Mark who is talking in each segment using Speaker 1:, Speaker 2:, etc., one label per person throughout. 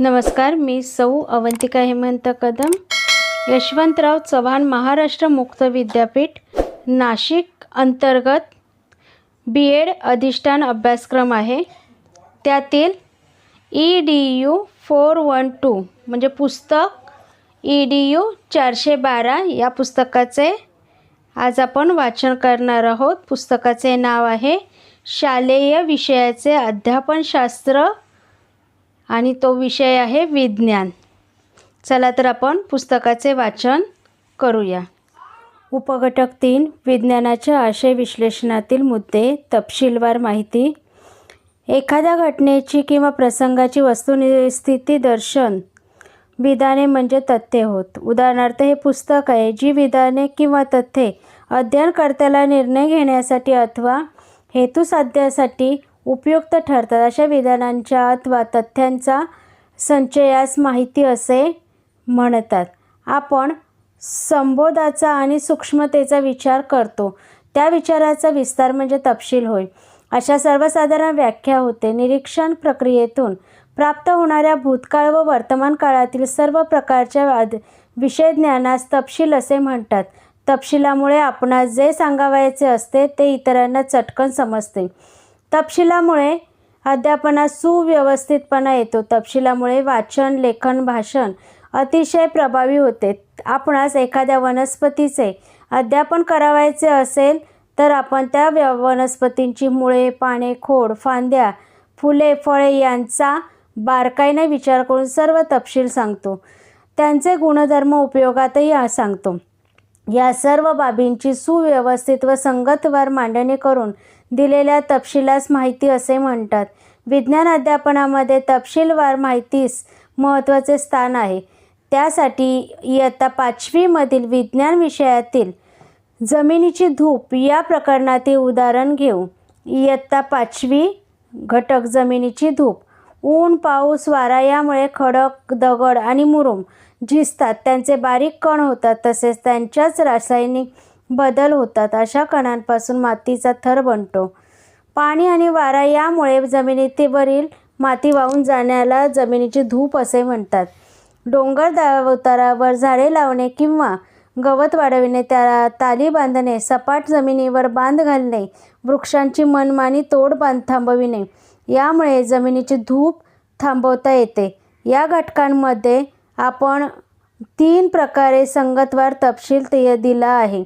Speaker 1: नमस्कार मी सौ अवंतिका हेमंत कदम. यशवंतराव चव्हाण महाराष्ट्र मुक्त विद्यापीठ नाशिक अंतर्गत बी एड अधिष्ठान अभ्यासक्रम आहे. त्यातील E D U four one two म्हणजे पुस्तक ई डी यू चारशे बारा या पुस्तकाचे आज आपण वाचन करणार आहोत. पुस्तकाचे नाव आहे शालेय विषयाचे अध्यापनशास्त्र आणि तो विषय आहे विज्ञान. चला तर आपण पुस्तकाचे वाचन करूया. उपघटक तीन विज्ञानाच्या आशय विश्लेषणातील मुद्दे तपशीलवार माहिती. एखाद्या घटनेची किंवा प्रसंगाची वस्तुस्थिती दर्शन. विधाने म्हणजे तथ्ये होत. उदाहरणार्थ हे पुस्तक आहे जी विधाने किंवा तथ्ये अध्ययनकर्त्याला निर्णय घेण्यासाठी अथवा हेतू साध्यासाठी उपयुक्त ठरतात. अशा विधानांच्या अथवा तथ्यांचा संचयास माहिती असे म्हणतात. आपण संबोधाचा आणि सूक्ष्मतेचा विचार करतो. त्या विचाराचा विस्तार म्हणजे तपशील होय. अशा सर्वसाधारण व्याख्या होते. निरीक्षण प्रक्रियेतून प्राप्त होणाऱ्या भूतकाळ व वर्तमान काळातील सर्व प्रकारच्या वाद विषय ज्ञानास तपशील असे म्हणतात. तपशिलामुळे आपणास जे सांगावयाचे असते ते इतरांना चटकन समजते. तपशिलामुळे अध्यापनात सुव्यवस्थितपणा येतो. तपशिलामुळे वाचन लेखन भाषण अतिशय प्रभावी होते. आपणास एखाद्या वनस्पतीचे अध्यापन करावायचे असेल तर आपण त्या व्य वनस्पतींची मुळे पाने खोड फांद्या फुले फळे यांचा बारकाईने विचार करून सर्व तपशील सांगतो. त्यांचे गुणधर्म उपयोगातही सांगतो. या सर्व बाबींची सुव्यवस्थित व संगतवार मांडणी करून दिलेल्या तपशिलास माहिती असे म्हणतात. विज्ञान अध्यापनामध्ये तपशीलवार माहितीस महत्त्वाचे स्थान आहे. त्यासाठी इयत्ता पाचवीमधील विज्ञान विषयातील जमिनीची धूप या प्रकरणातील उदाहरण घेऊ. इयत्ता पाचवी घटक जमिनीची धूप. ऊन पाऊस वारा यामुळे खडक दगड आणि मुरुम झिजतात त्यांचे बारीक कण होतात तसेच त्यांच्याच रासायनिक बदल होतात. अशा कणांपासून मातीचा थर बनतो. पाणी आणि वारा यामुळे जमिनीवरील माती वाहून जाण्याला जमिनीची धूप असे म्हणतात. डोंगर उतारावर झाडे लावणे किंवा गवत वाढविणे त्याला ताली बांधणे सपाट जमिनीवर बांध घालणे वृक्षांची मनमानी तोड बांध थांबविणे यामुळे जमिनीची धूप थांबवता येते. या घटकांमध्ये आपण तीन प्रकारे संगतवार तपशील ते दिला आहे.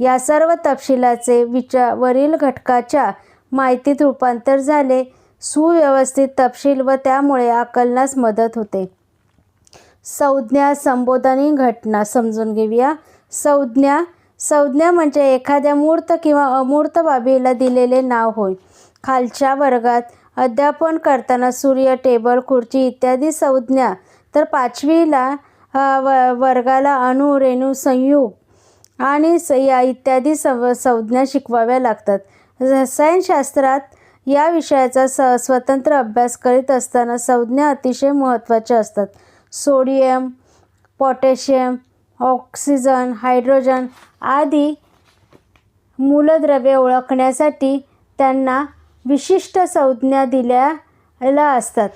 Speaker 1: या सर्व तपशिलाचे विचार वरील घटकाच्या माहितीत रूपांतर झाले. सुव्यवस्थित तपशील व त्यामुळे आकलनास मदत होते. संज्ञा संबोधनी घटना समजून घेऊया. संज्ञा संज्ञा म्हणजे एखाद्या मूर्त किंवा अमूर्त बाबीला दिलेले नाव होय. खालच्या वर्गात अध्यापन करताना सूर्य टेबल खुर्ची इत्यादी संज्ञा तर पाचवीला व वर्गाला अणु रेणू संयुग आणि स या इत्यादी सव संज्ञा शिकवाव्या लागतात. रसायनशास्त्रात या विषयाचा स स्वतंत्र अभ्यास करीत असताना संज्ञा अतिशय महत्त्वाच्या असतात. सोडियम पोटॅशियम ऑक्सिजन हायड्रोजन आदी मूलद्रव्ये ओळखण्यासाठी त्यांना विशिष्ट संज्ञा दिल्याला असतात.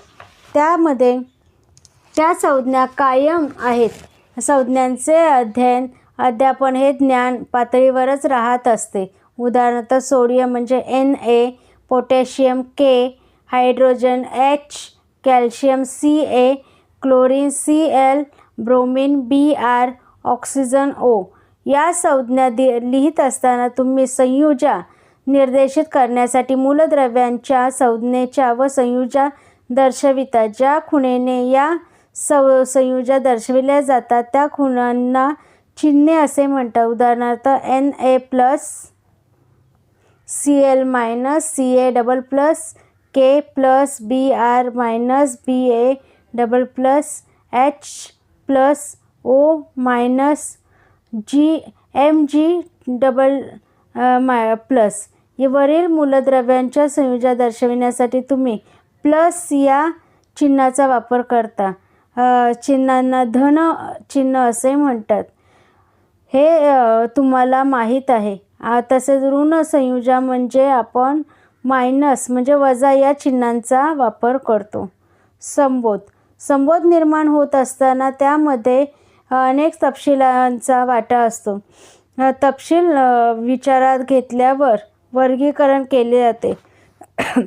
Speaker 1: त्यामध्ये त्या संज्ञा कायम आहेत. संज्ञांचे अध्ययन अध्यापन हे ज्ञान पातळीवरच राहत असते. उदाहरणार्थ सोडियम म्हणजे N A potassium K hydrogen H calcium C A chlorine C L bromine B R oxygen O या संज्ञा दि लिहित असताना तुम्ही संयुजा निर्देशित करण्यासाठी मूलद्रव्यांच्या संज्ञेच्या व संयुजा दर्शविता. ज्या खुणेने या सव संयुजा दर्शविल्या जातात त्या खुणांना चिन्हे असे म्हणतात. उदाहरणार्थ N A plus C L minus C A double plus K plus B R minus B A double plus H plus O minus G M G double my plus वरील मूलद्रव्यांच्या संयोजा दर्शविण्यासाठी तुम्ही प्लस या चिन्हाचा वापर करता. चिन्हांना धन चिन्ह असे म्हणतात. हे तुम्हाला माहीत आहे. तसेच ऋण संयुजा म्हणजे आपण मायनस म्हणजे वजा या चिन्हांचा वापर करतो. संबोध. संबोध निर्माण होत असताना त्यामध्ये अनेक तपशिलांचा वाटा असतो. तपशील विचारात घेतल्यावर वर्गीकरण केले जाते.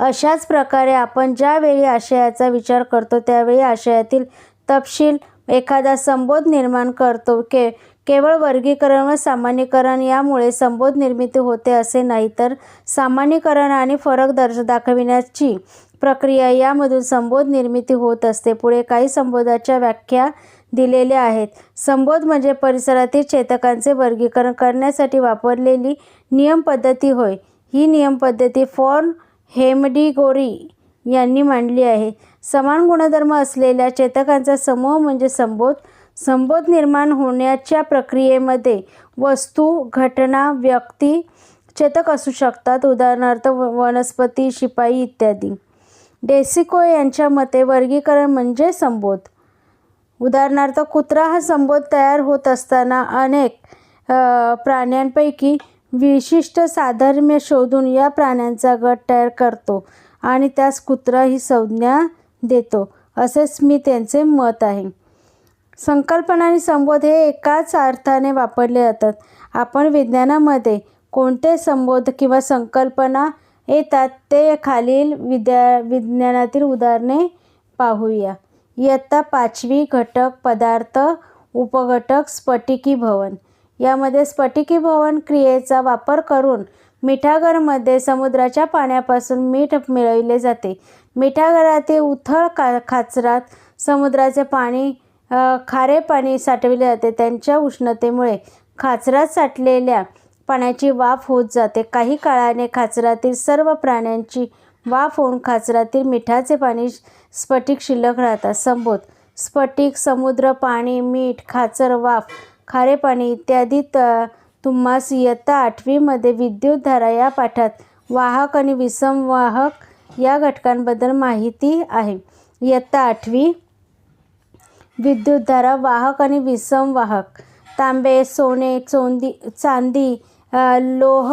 Speaker 1: अशाच प्रकारे आपण ज्यावेळी आशयाचा विचार करतो त्यावेळी आशयातील तपशील एखादा संबोध निर्माण करतो. के केवळ वर्गीकरण व सामान्यीकरण यामुळे संबोध निर्मिती होते असे नाही तर सामान्यीकरण आणि फरक दर्श दाखविण्याची प्रक्रिया यामधून संबोध निर्मिती होत असते. पुढे काही संबोधाच्या व्याख्या दिलेल्या आहेत. संबोध म्हणजे परिसरातील चेतकांचे वर्गीकरण करण्यासाठी वापरलेली नियम पद्धती होय. ही नियम पद्धती फॉर्न हेमडिगोरी यांनी मांडली आहे. समान गुणधर्म असलेल्या चेतकांचा समूह म्हणजे संबोध. संबोध निर्माण होण्याच्या प्रक्रियेमध्ये वस्तू घटना व्यक्ती चेतक असू शकतात. उदाहरणार्थ वनस्पती शिपाई इत्यादी. डेसिको यांच्या मते वर्गीकरण म्हणजे संबोध. उदाहरणार्थ कुत्रा हा संबोध तयार होत असताना अनेक प्राण्यांपैकी विशिष्ट साधर्म्य शोधून या प्राण्यांचा गट तयार करतो. आणि त्यास कुत्रा ही संज्ञा देतो असेच मी त्यांचे मत आहे. संकल्पना आणि संबोध हे एकाच अर्थाने वापरले जातात. आपण विज्ञानामध्ये कोणते संबोध किंवा संकल्पना येतात ते खालील विद्या विज्ञानातील उदाहरणे पाहूया. इयत्ता पाचवी घटक पदार्थ उपघटक स्फटिकी भवन. यामध्ये स्फटिकी भवन क्रियेचा वापर करून मिठागरमध्ये समुद्राच्या पाण्यापासून मीठ मिळविले जाते. मिठागरातील उथळ का खाचरात समुद्राचे पाणी खारे पाणी साठविले जाते. त्यांच्या उष्णतेमुळे खाचरात साठलेल्या पाण्याची वाफ होत जाते. काही काळाने खाचरातील सर्व प्राण्यांची वाफ होऊन खाचरातील मिठाचे पाणी स्फटिक शिल्लक राहतात. संबोध स्फटिक समुद्र पाणी मीठ खाचर वाफ खारे पाणी इत्यादी त तुम्हास इयत्ता आठवीमध्ये विद्युतधारा या पाठात वाहक आणि विसंवाहक या घटकांबद्दल माहिती आहे. इयत्ता आठवी विद्युतधारा वाहक आणि विसंवाहक तांबे सोने चोंदी चांदी लोह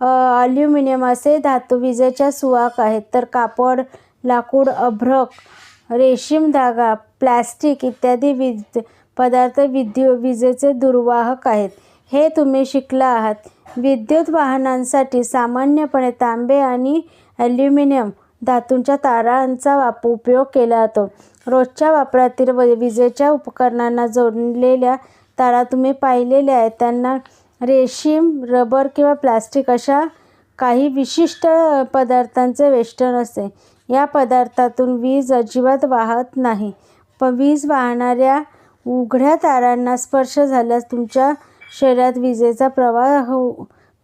Speaker 1: ॲल्युमिनियम अल्युमिनियम असे धातू विजेच्या सुवाक आहेत. तर कापड लाकूड अभ्रक रेशीम धागा प्लॅस्टिक इत्यादी विज पदार्थ विद्यु विजेचे दुर्वाहक आहेत. हे तुम्ही शिकला आहात. विद्युत वाहनांसाठी सामान्यपणे तांबे आणि ॲल्युमिनियम धातूंच्या तारांचा वाप उपयोग केला जातो. रोजच्या वापरातील व विजेच्या उपकरणांना जोडलेल्या तारा तुम्ही पाहिलेल्या आहेत. त्यांना रेशीम रबर किंवा प्लास्टिक अशा काही विशिष्ट पदार्थांचे वेष्टन असते. या पदार्थातून वीज अजिबात वाहत नाही. पण वीज वाहणाऱ्या उघड्या तारांना स्पर्श झाल्यास तुमच्या शरीरात विजेचा प्रवाह हो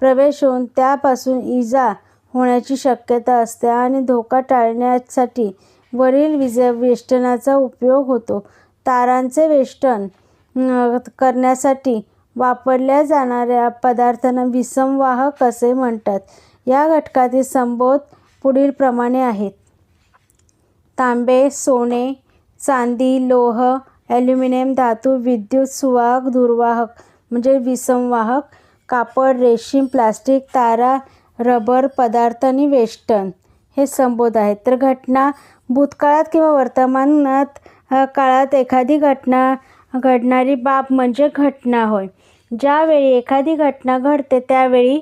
Speaker 1: प्रवेश होऊन त्यापासून इजा होण्याची शक्यता असते आणि धोका टाळण्यासाठी वरील विजे वेष्टनाचा उपयोग होतो. तारांचे वेष्टन करण्यासाठी वापरल्या जाणाऱ्या पदार्थांना विसंवाहक असे म्हणतात. या घटकातील संबोध पुढील प्रमाणे आहेत. तांबे सोने चांदी लोह ॲल्युमिनियम धातू विद्युत सुवाहक दुर्वाहक म्हणजे विसंवाहक कापड रेशीम प्लास्टिक तारा रबर पदार्थ आणि वेस्टन हे संबोध आहेत. तर घटना भूतकाळात किंवा वर्तमानात काळात एखादी घटना घडणारी बाब म्हणजे घटना होय. ज्यावेळी एखादी घटना घडते त्यावेळी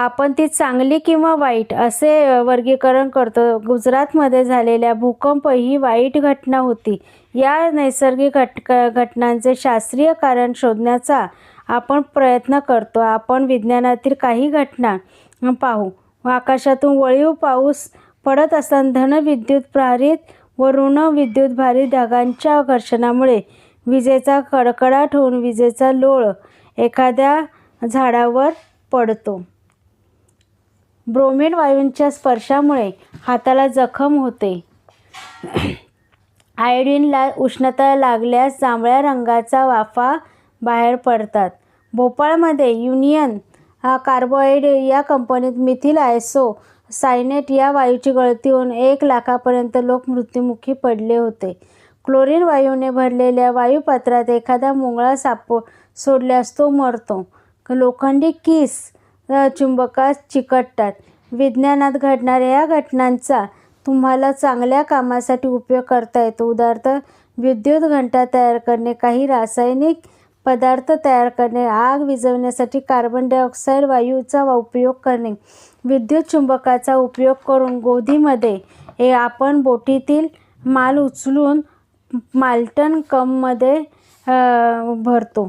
Speaker 1: आपण ती चांगली किंवा वाईट असे वर्गीकरण करतो. गुजरातमध्ये झालेल्या भूकंप ही वाईट घटना होती. या नैसर्गिक घटक घटनांचे शास्त्रीय कारण शोधण्याचा आपण प्रयत्न करतो. आपण विज्ञानातील काही घटना पाहू. आकाशातून वळीव पाऊस पडत असताना धनविद्युत प्रहारित व ऋण विद्युत भारी ढगांच्या घर्षणामुळे विजेचा कडकडाट होऊन विजेचा लोळ एखाद्या झाडावर पडतो. ब्रोमेड वायूंच्या स्पर्शामुळे हाताला जखम होते. आयोडीनला उष्णता लागल्यास जांभळ्या रंगाचा वाफा बाहेर पडतात. भोपाळमध्ये युनियन हा कार्बोहायड या कंपनीत मिथिल आयसो सायनेट या वायूची गळती होऊन एक लाखापर्यंत लोक मृत्युमुखी पडले होते. क्लोरीन वायूने भरलेल्या वायुपात्रात एखादा मुंगळा साप सोडल्यास तो मरतो. लोखंडी किस चुंबकास चिकटतात. विज्ञानात घडणाऱ्या या घटनांचा तुम्हाला चांगल्या कामासाठी उपयोग करता येतो. उदाहरणार्थ विद्युत घंटा तयार करणे काही रासायनिक पदार्थ तयार करणे आग विझवण्यासाठी कार्बन डायऑक्साईड वायूचा वा- उपयोग करणे. विद्युत चुंबकाचा उपयोग करून गोधीमध्ये हे आपण बोटीतील माल उचलून माल्टन कममध्ये भरतो.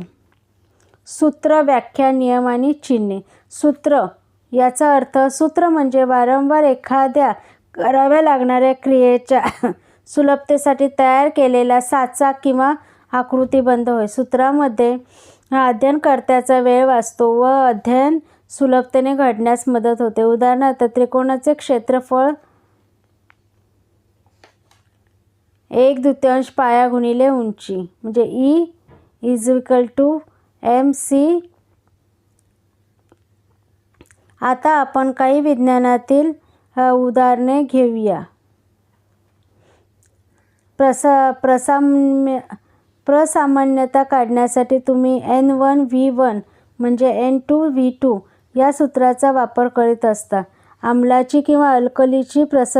Speaker 1: सूत्र व्याख्या नियम आणि चिन्हे. सूत्र याचा अर्थ सूत्र म्हणजे वारंवार एखाद्या कराव्या लागणाऱ्या क्रियेच्या सुलभतेसाठी तयार केलेला साचा किंवा आकृतीबंध होय. सूत्रामध्ये अध्ययनकर्त्याचा वेळ वाचतो व अध्ययन सुलभतेने घडण्यास मदत होते. उदाहरणार्थ त्रिकोणाचे क्षेत्रफळ एक द्वितीयांश पाया गुणिले उंची म्हणजे E is equal to M C. आता आपण काही विज्ञानातील उदाहरणे घेऊया. प्रसा प्रसाम्य प्रसामान्यता काढण्यासाठी तुम्ही एन वन व्ही वन म्हणजे एन टू व्ही टू या सूत्राचा वापर करीत असता. आम्लाची किंवा अल्कलीची प्रस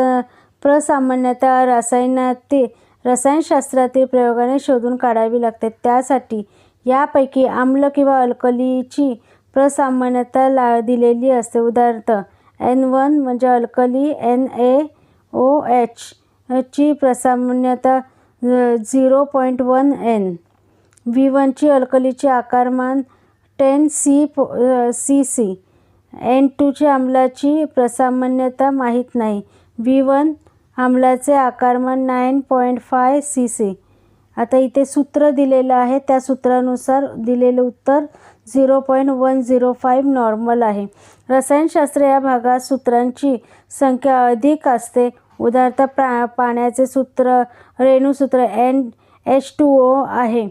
Speaker 1: प्रसामान्यता रसायनातील रसायनशास्त्रातील प्रयोगाने शोधून काढावी लागते. त्यासाठी यापैकी आम्ल किंवा अल्कलीची प्रसामान्यता ला दिलेली असते. उदाहरणार्थ एन वन म्हणजे alkali N A O H ची प्रसामान्यता zero point one N. V वनची अल्कलीचे आकारमान टेन सी पो सी सी. एन टूची आम्लाची प्रसामान्यता माहीत नाही. व्ही वन आम्लाचे आकारमान nine point five C C. आता इथे सूत्र दिलेलं आहे. त्या सूत्रानुसार दिलेलं उत्तर zero point one zero five normal आहे. रसायनशास्त्र या भागात सूत्रांची संख्या अधिक असते. उदाहरणार्थ प्रा पाण्याचे सूत्र रेणूसूत्र एन एच टू ओ आहे.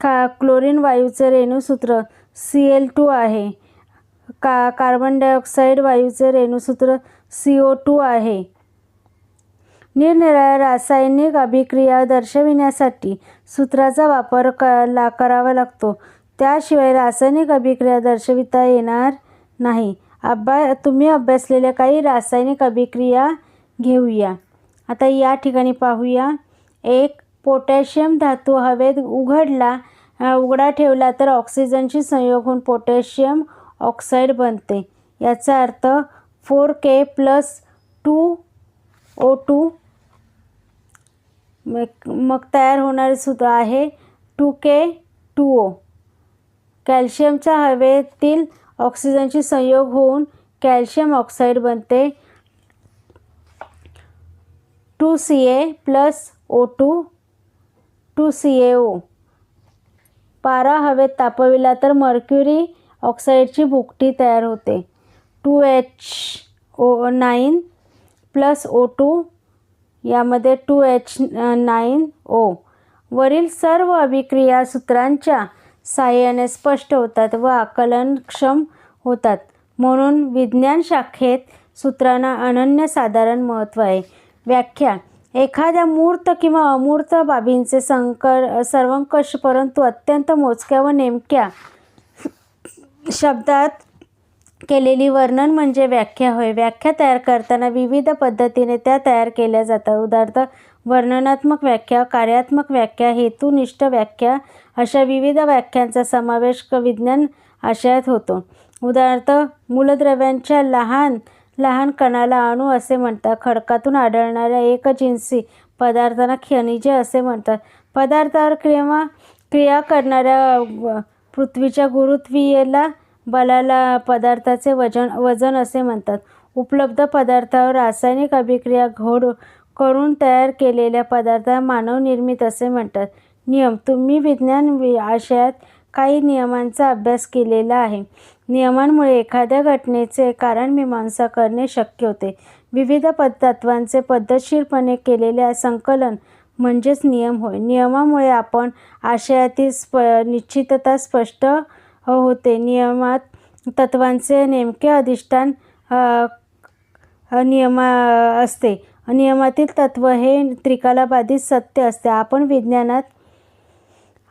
Speaker 1: का क्लोरीन वायूचे रेणूसूत्र सी एल टू आहे. का कार्बन डायऑक्साईड वायूचे रेणूसूत्र सी ओ टू आहे. निरनिराळ्या रासायनिक अभिक्रिया दर्शविण्यासाठी सूत्राचा वापर क ला करावा लागतो. त्याशिवाय रासायनिक अभिक्रिया दर्शविता येणार नाही. अभ्या तुम्ही अभ्यासलेल्या काही रासायनिक अभिक्रिया घेऊया. आता या ठिकाणी पाहूया. एक पोटॅशियम धातू हवेत उघडला उघडा ठेवला तर ऑक्सिजनशी संयोग होऊन पोटॅशियम ऑक्साईड बनते. याचा अर्थ four K plus two O two मग मग तयार होणारे सूत्र आहे टू के टू ओ. कॅल्शियमच्या हवेतील ऑक्सिजनशी संयोग होऊन कॅल्शियम ऑक्साईड बनते. Two C A plus O two two C A O. पारा हवेत तापविला तर मर्क्युरी ऑक्साईडची भुकटी तयार होते. Two H O nine plus O two यामध्ये टू एच नाईन ओ. वरील सर्व अभिक्रिया सूत्रांच्या साहाय्याने स्पष्ट होतात व आकलनक्षम होतात. म्हणून विज्ञान शाखेत सूत्रांना अनन्यसाधारण महत्त्व आहे. व्याख्या. एखाद्या मूर्त किंवा अमूर्त बाबींचे संकर सर्वंकष परंतु अत्यंत मोजक्या व नेमक्या शब्दात केलेली वर्णन म्हणजे व्याख्या होय. व्याख्या तयार करताना विविध पद्धतीने त्या तयार केल्या जातात. उदाहरणार्थ वर्णनात्मक व्याख्या कार्यात्मक व्याख्या हेतुनिष्ठ व्याख्या अशा विविध व्याख्यांचा समावेश विज्ञान आशयात होतो. उदाहरणार्थ मूलद्रव्यांच्या लहान लहान कणाला अणू असे म्हणतात. खडकातून आढळणाऱ्या एकजिन्सी पदार्थांना खनिजे असे म्हणतात. पदार्थावर क्रिया क्रिया करणाऱ्या पृथ्वीच्या गुरुत्वीयला बलाला पदार्थाचे वजन वजन असे म्हणतात. उपलब्ध पदार्थावर रासायनिक अभिक्रिया घोड करून तयार केलेल्या पदार्थ मानवनिर्मित असे म्हणतात. नियम तुम्ही विज्ञान वि आशयात काही नियमांचा अभ्यास केलेला आहे. नियमांमुळे एखाद्या घटनेचे कारण मीमांसा करणे शक्य होते. विविध पद तत्वांचे पद्धतशीरपणे केलेले संकलन म्हणजेच नियम होय. नियमामुळे आपण आशयातील स्प निश्चितता स्पष्ट हो, होते नियमात तत्वांचे नेमके अधिष्ठान नियमा असते. नियमातील तत्व हे त्रिकालाबाधित सत्य असते. आपण विज्ञानात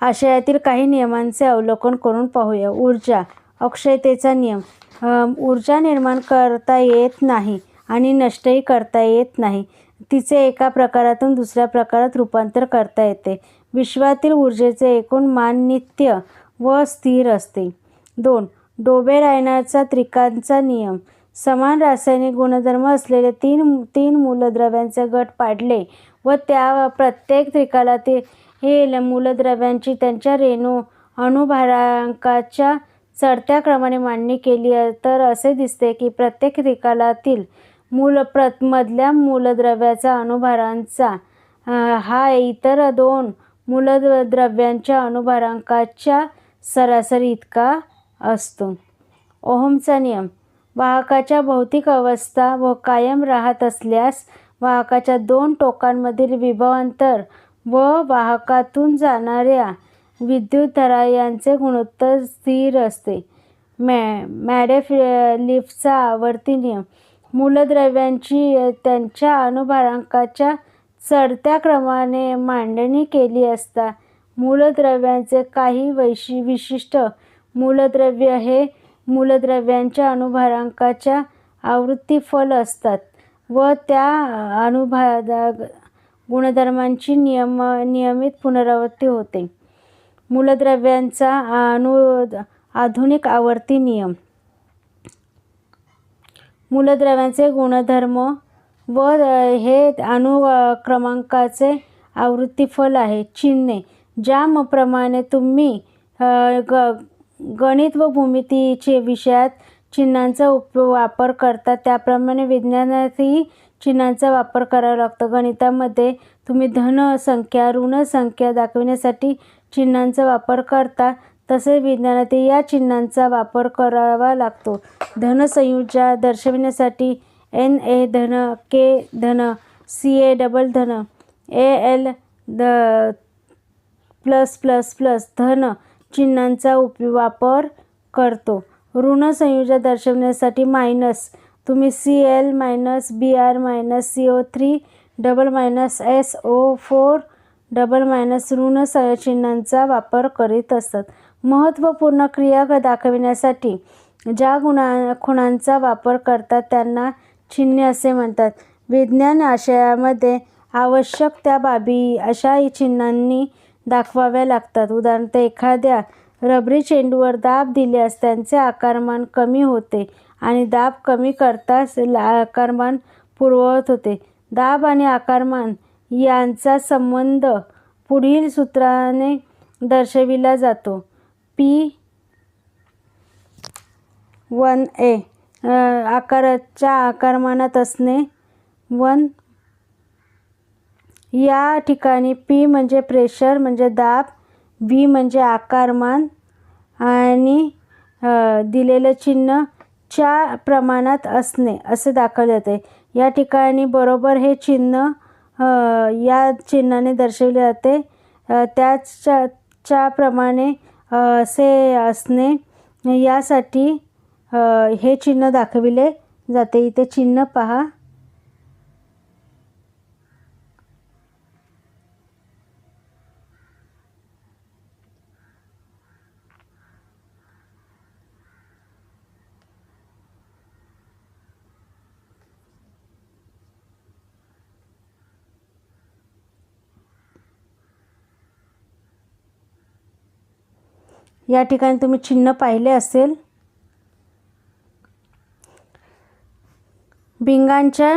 Speaker 1: आशयातील काही नियमांचे अवलोकन करून पाहूया. ऊर्जा अक्षयतेचा नियम. ऊर्जा निर्माण करता येत नाही आणि नष्टही करता येत नाही. तिचे एका प्रकारातून दुसऱ्या प्रकारात रूपांतर करता येते. विश्वातील ऊर्जेचे एकूण मान नित्य व स्थिर असते. दोन डोबे रायनाचा त्रिकांचा नियम. समान रासायनिक गुणधर्म असलेले तीन तीन मूलद्रव्यांचे गट पाडले व त्या प्रत्येक त्रिकालातील हे मूलद्रव्यांची त्यांच्या रेणू अणुभारांकाच्या चढत्या क्रमाने मांडणी केली तर असे दिसते की प्रत्येक त्रिकालातील मूल प्र मधल्या मूलद्रव्याचा अणुभारांचा हा इतर दोन मूलद्रव्यांच्या अणुभारांकाच्या सरासरी इतका असतो. ओहमचा नियम वाहकाच्या भौतिक अवस्था व कायम राहत असल्यास वाहकाच्या दोन टोकांमधील विभवांतर व वाहकातून जाणाऱ्या विद्युतधारा यांचे गुणोत्तर स्थिर असते. मॅ मॅडेफ लिफ्टचा आवर्ती नियम मूलद्रव्यांची त्यांच्या अणुभारांकाच्या चढत्या क्रमाने मांडणी केली असता मूलद्रव्यांचे काही वैशि विशिष्ट मूलद्रव्य हे मूलद्रव्यांच्या अणुभारांकाच्या आवृत्तीफल असतात व त्या अणुभा गुणधर्मांची नियम नियमित पुनरावृत्ती होते. मूलद्रव्यांचा अणु आधुनिक आवर्ती नियम. मूलद्रव्यांचे गुणधर्म व हे अणु क्रमांकाचे आवृत्तीफल आहे. चिन्हे. ज्याप्रमाणे तुम्ही ग गणित व भूमितीचे विषयात चिन्हांचा उप वापर करता त्याप्रमाणे विज्ञानातही चिन्हांचा वापर करावा लागतो. गणितामध्ये तुम्ही धन संख्या ऋण संख्या दाखविण्यासाठी चिन्हांचा वापर करता तसेच विज्ञानातही या चिन्हांचा वापर करावा लागतो. धनसंयुजा दर्शविण्यासाठी एन ए धन के धन सी ए डबल धन A L the plus plus plus धन चिन्हांचा उप वापर करतो. ऋण संयोजन दर्शवण्यासाठी मायनस तुम्ही C L minus B R minus C O three double minus S O four double minus ऋण चिन्हांचा वापर करीत असतात. महत्त्वपूर्ण क्रिया दाखविण्यासाठी ज्या गुणा खुणांचा वापर करतात त्यांना चिन्हे असे म्हणतात. विज्ञान आशयामध्ये आवश्यक त्या बाबी अशा चिन्हांनी दाखवाव्या लागतात. उदाहरणार्थ एखाद्या रबरी चेंडूवर दाब दिल्यास त्यांचे आकारमान कमी होते आणि दाब कमी करताच आकारमान पूर्ववत होते. दाब आणि आकारमान यांचा संबंध पुढील सूत्राने दर्शविला जातो. पी वन ए आकाराच्या आकारमानात असणे वन या ठिकाणी पी म्हणजे प्रेशर म्हणजे दाब व्ही म्हणजे आकारमान आणि दिलेलं चिन्ह च्या प्रमाणात असणे असे दाखवले जाते. या ठिकाणी बरोबर हे चिन्ह या चिन्हाने दर्शविले जाते. त्याच्या च्याप्रमाणे असे असणे. यासाठी हे चिन्ह दाखविले जाते. इथे चिन्ह पहा. या ठिकाणी तुम्ही चिन्ह पाहिले असेल. भिंगांच्या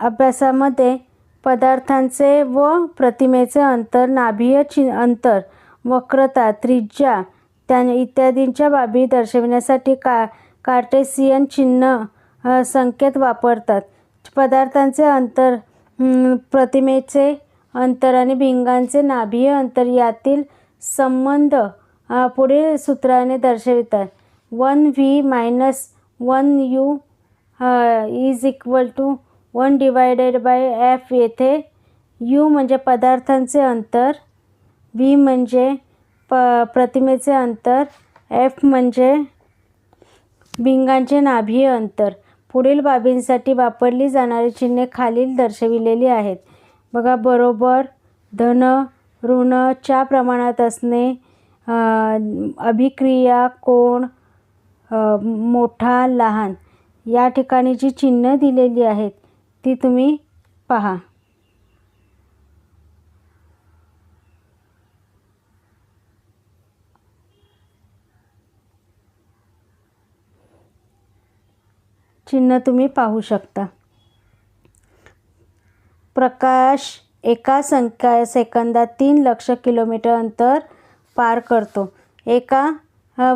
Speaker 1: अभ्यासामध्ये पदार्थांचे व प्रतिमेचे अंतर नाभीय चि अंतर वक्रता त्रिज्या त्या इत्यादींच्या बाबी दर्शविण्यासाठी का कार्टेसियन चिन्ह संकेत वापरतात. पदार्थांचे अंतर प्रतिमेचे अंतर आणि भिंगांचे नाभीय अंतर यातील संबंध पुढील सूत्राने दर्शवितात one V minus one U is equal to one divided by F येथे यू म्हणजे पदार्थांचे अंतर व्ही म्हणजे प प्रतिमेचे अंतर एफ म्हणजे भिंगांचे नाभीय अंतर पुढील बाबींसाठी वापरली जाणारी चिन्हे खालील दर्शविलेली आहेत बघा बरोबर धन ऋण च्या प्रमाणात असणे अभिक्रिया कोण मोठा लहान या ठिकाणी जी चिन्ह दिलेली आहेत ती तुम्ही पहा. चिन्ह तुम्ही पाहू शकता. प्रकाश एका संख्या सेकंदात तीन लक्ष किलोमीटर अंतर पार करतो. एका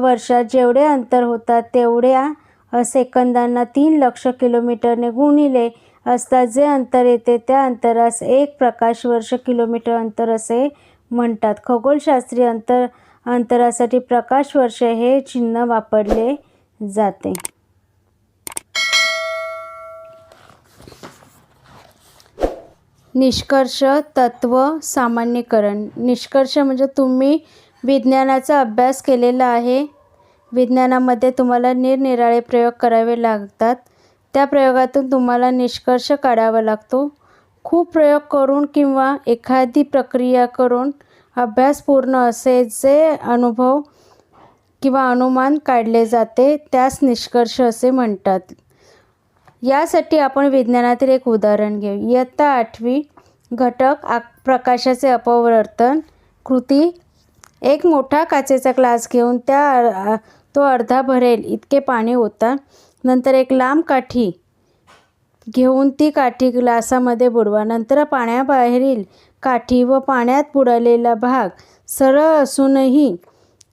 Speaker 1: वर्षात जेवढे अंतर होतात तेवढ्या सेकंदांना तीन लक्ष किलोमीटरने गुणिले असता जे अंतर येते त्या अंतरास एक प्रकाश वर्ष किलोमीटर अंतर असे म्हणतात. खगोलशास्त्रीय अंतर अंतरासाठी प्रकाश वर्ष हे चिन्ह वापरले जाते. निष्कर्ष तत्व सामान्यीकरण. निष्कर्ष म्हणजे तुम्ही विज्ञानाचा अभ्यास केलेला आहे. विज्ञानामध्ये तुम्हाला निरनिराळे प्रयोग करावे लागतात. त्या प्रयोगातून तुम्हाला निष्कर्ष काढावा लागतो. खूप प्रयोग करून किंवा एखादी प्रक्रिया करून अभ्यास पूर्ण असे जे अनुभव किंवा अनुमान काढले जाते त्यास निष्कर्ष असे म्हणतात. यासाठी आपण विज्ञानातील एक उदाहरण घेऊ. इयत्ता आठवी घटक आ प्रकाशाचे अपवर्तन कृती एक मोठा काचेचा ग्लास घेऊन त्या तो अर्धा भरेल इतके पाणी होता. नंतर एक लांब काठी घेऊन ती काठी ग्लासामध्ये बुडवा. नंतर पाण्याबाहेरील काठी व पाण्यात बुडालेला भाग सरळ असूनही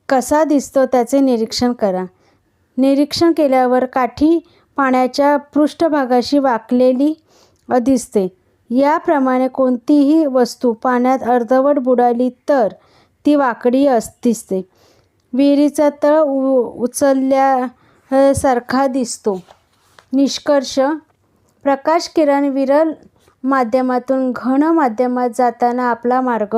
Speaker 1: कसा दिसतो त्याचे निरीक्षण करा. निरीक्षण केल्यावर काठी पाण्याच्या पृष्ठभागाशी वाकलेली दिसते. याप्रमाणे कोणतीही वस्तू पाण्यात अर्धवट बुडाली तर ती वाकडी अस दिसते विहिरीचा तळ उ उचलल्यासारखा दिसतो. निष्कर्ष प्रकाश किरण विरल माध्यमातून घन माध्यमात जाताना आपला मार्ग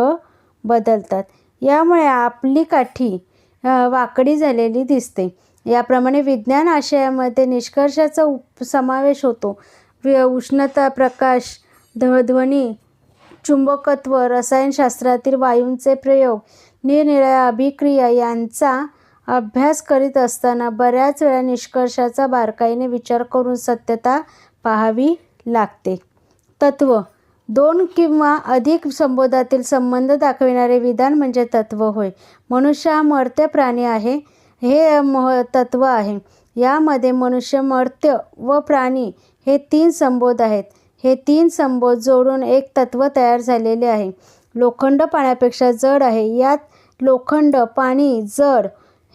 Speaker 1: बदलतात. यामुळे आपली काठी वाकडी झालेली दिसते. याप्रमाणे विज्ञान आशयामध्ये निष्कर्षाचा उप समावेश होतो. वि उष्णता प्रकाश ध्वनी चुंबकत्व रसायनशास्त्रातील वायूंचे प्रयोग निरनिराळ्या अभिक्रिया यांचा अभ्यास करीत असताना बऱ्याच वेळा निष्कर्षाचा बारकाईने विचार करून सत्यता पाहावी लागते. तत्व दोन किंवा अधिक संबोधातील संबंध दाखविणारे विधान म्हणजे तत्व होय. मनुष्य हा मर्त्य प्राणी आहे हे मह तत्व आहे. यामध्ये मनुष्य मर्त्य व प्राणी हे तीन संबोध आहेत. हे तीन संबोध जोडून एक तत्व तयार झालेले आहे. लोखंड पाण्यापेक्षा जड आहे. यात लोखंड पाणी जड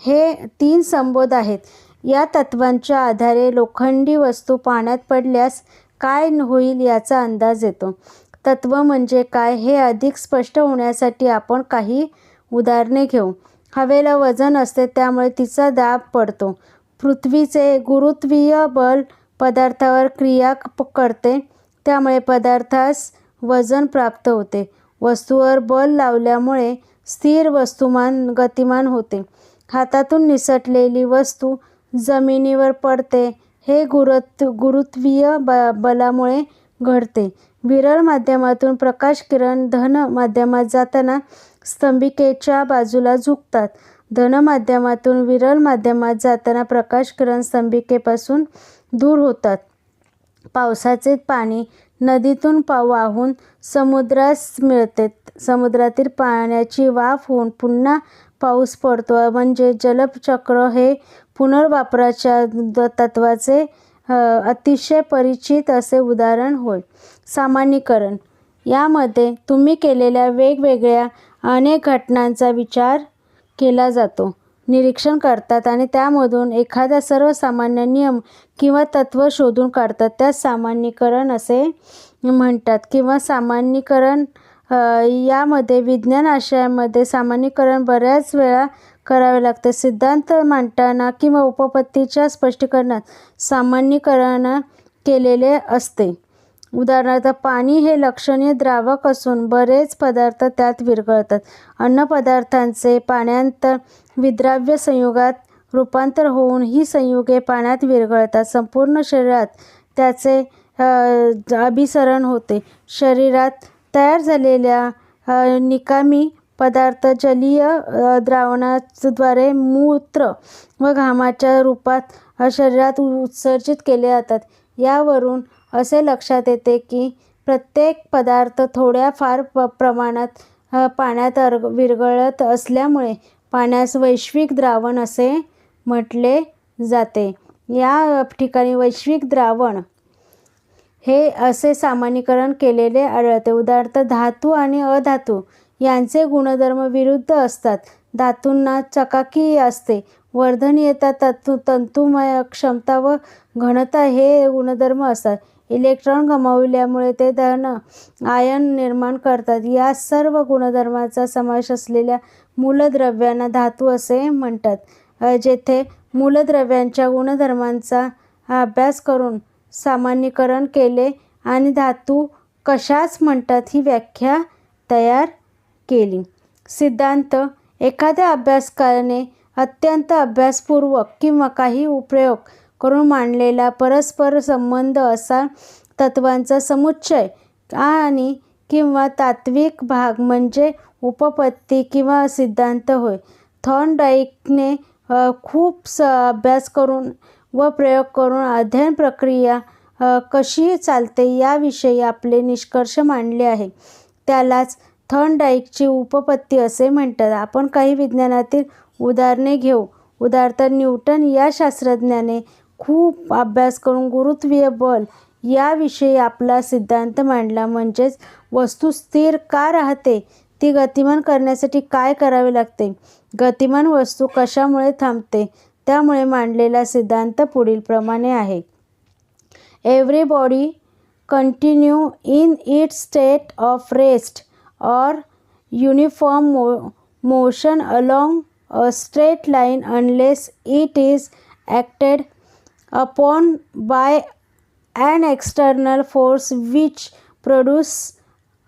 Speaker 1: हे तीन संबोध आहेत. या तत्वांच्या आधारे लोखंडी वस्तू पाण्यात पडल्यास काय होईल याचा अंदाज येतो. तत्व म्हणजे काय हे अधिक स्पष्ट होण्यासाठी आपण काही उदाहरणे घेऊ. हवेला वजन असते त्यामुळे तिचा दाब पडतो. पृथ्वीचे गुरुत्वीय बल पदार्थावर क्रिया करते. त्यामुळे पदार्थास वजन प्राप्त होते. वस्तूवर बल लावल्यामुळे स्थिर वस्तुमान गतिमान होते. हातातून निसटलेली वस्तू जमिनीवर पडते. हे गुरुत्व गुरुत्वीय ब बलामुळे घडते. विरळ माध्यमातून प्रकाश किरण धन माध्यमात जाताना स्तंभिकेच्या बाजूला झुकतात. धन माध्यमातून विरळ माध्यमात जाताना प्रकाश किरण स्तंभिकेपासून दूर होतात. पावसाचे पाणी नदीतून पा वाहून समुद्रास मिळते. समुद्रातील पाण्याची वाफ होऊन पुन्हा पाऊस पडतो. म्हणजे जलचक्र हे पुनर्वापराच्या तत्वाचे अतिशय परिचित असे उदाहरण होय. सामान्यीकरण. यामध्ये तुम्ही केलेल्या वेगवेगळ्या अनेक घटनांचा विचार केला जातो. निरीक्षण करतात आणि त्यामधून एखादा सर्वसामान्य नियम किंवा तत्त्व शोधून काढतात. त्यास सामान्यीकरण असे म्हणतात किंवा सामान्यीकरण यामध्ये विज्ञान आशयामध्ये सामान्यीकरण बऱ्याच वेळा करावे लागते. सिद्धांत मांडताना किंवा उपपत्तीच्या स्पष्टीकरणात सामान्यीकरण केलेले असते. उदाहरणार्थ पाणी हे लक्षणीय द्रावक असून बरेच पदार्थ त्यात विरघळतात. अन्नपदार्थांचे पाण्यांत विद्राव्य संयुगात रूपांतर होऊन ही संयुगे पाण्यात विरघळतात. संपूर्ण शरीरात त्याचे अभिसरण होते. शरीरात तयार झालेल्या निकामी पदार्थ जलीय द्रावणाद्वारे मूत्र व घामाच्या रूपात शरीरात उत्सर्जित केले जातात. यावरून असे लक्षात येते की प्रत्येक पदार्थ थोड्याफार प प्रमाणात पाण्यात अर विरघळत असल्यामुळे पाण्यास वैश्विक द्रावण असे म्हटले जाते. या ठिकाणी वैश्विक द्रावण हे असे सामान्यीकरण केलेले आढळते. उदाहरणार्थ धातू आणि अधातू यांचे गुणधर्म विरुद्ध असतात. धातूंना चकाकी असते. वर्धनीयता तंतु तंतुमय क्षमता व घनता हे गुणधर्म असतात. इलेक्ट्रॉन गमावल्यामुळे ते धन आयन निर्माण करतात. या सर्व गुणधर्मांचा समावेश असलेल्या मूलद्रव्यांना धातू असे म्हणतात. जेथे मूलद्रव्यांच्या गुणधर्मांचा अभ्यास करून सामान्यीकरण केले आणि धातू कशाच म्हणतात ही व्याख्या तयार केली. सिद्धांत एखाद्या अभ्यासकाराने अत्यंत अभ्यासपूर्वक किंवा काही उपयोग करून मांडलेला परस्पर संबंध असा तत्वांचा समुच्चय आणि किंवा तात्विक भाग म्हणजे उपपत्ती किंवा सिद्धांत होय. थॉर्नडाईकने डाईकने खूप स अभ्यास करून व प्रयोग करून अध्ययन प्रक्रिया कशी चालते याविषयी आपले निष्कर्ष मांडले आहे. त्यालाच थॉर्नडाईकची उपपत्ती असे म्हणतात. आपण काही विज्ञानातील उदाहरणे घेऊ. उदाहरणार्थ न्यूटन या शास्त्रज्ञाने खूप अभ्यास करून गुरुत्वीय बल याविषयी आपला सिद्धांत मांडला. म्हणजेच वस्तू स्थिर का राहते? ती गतिमान करण्यासाठी काय करावे लागते? गतिमान वस्तू कशामुळे थांबते? त्यामुळे मांडलेला सिद्धांत पुढीलप्रमाणे आहे. Every body continue in it state of rest or uniform mo motion along a straight line unless it is acted upon by an external force which produce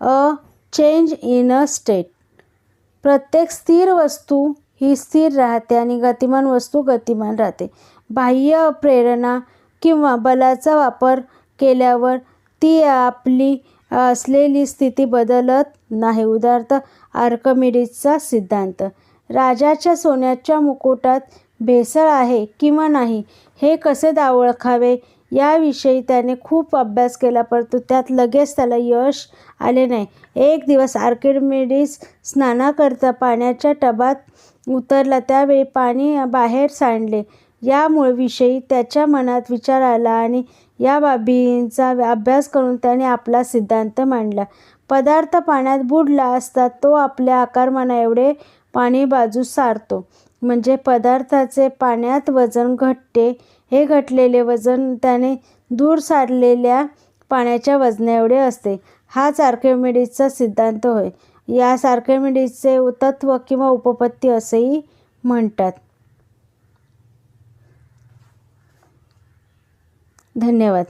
Speaker 1: a change in a state. प्रत्येक स्थिर वस्तू ही स्थिर राहते आणि गतिमान वस्तू गतिमान राहते. बाह्य प्रेरणा किंवा बलाचा वापर केल्यावर ती आपली असलेली स्थिती बदलत नाही. उदाहरणार्थ आर्कमिडीजचा सिद्धांत. राजाच्या सोन्याच्या मुकुटात भेसळ आहे किंवा नाही हे कसे दा ओळखावे याविषयी त्याने खूप अभ्यास केला परंतु त्यात लगेच त्याला यश आले नाही. एक दिवस आर्किमिडीज स्नानाकरता पाण्याच्या टबात उतरला. त्यावेळी पाणी बाहेर सांडले. यामुळे विषयी त्याच्या मनात विचार आला आणि या बाबींचा अभ्यास करून त्याने आपला सिद्धांत मांडला. पदार्थ पाण्यात बुडला असता तो आपल्या आकारमाना एवढे पाणी बाजूस सारतो. म्हणजे पदार्थाचे पाण्यात वजन घटते हे घटलेले वजन त्याने दूर सारलेल्या पाण्याच्या वजना एवढे असते. हाच आर्केमिडीजचा सिद्धांत होय. यास आर्केमिडीजचे तत्व किंवा उपपत्ती असेही म्हणतात. धन्यवाद.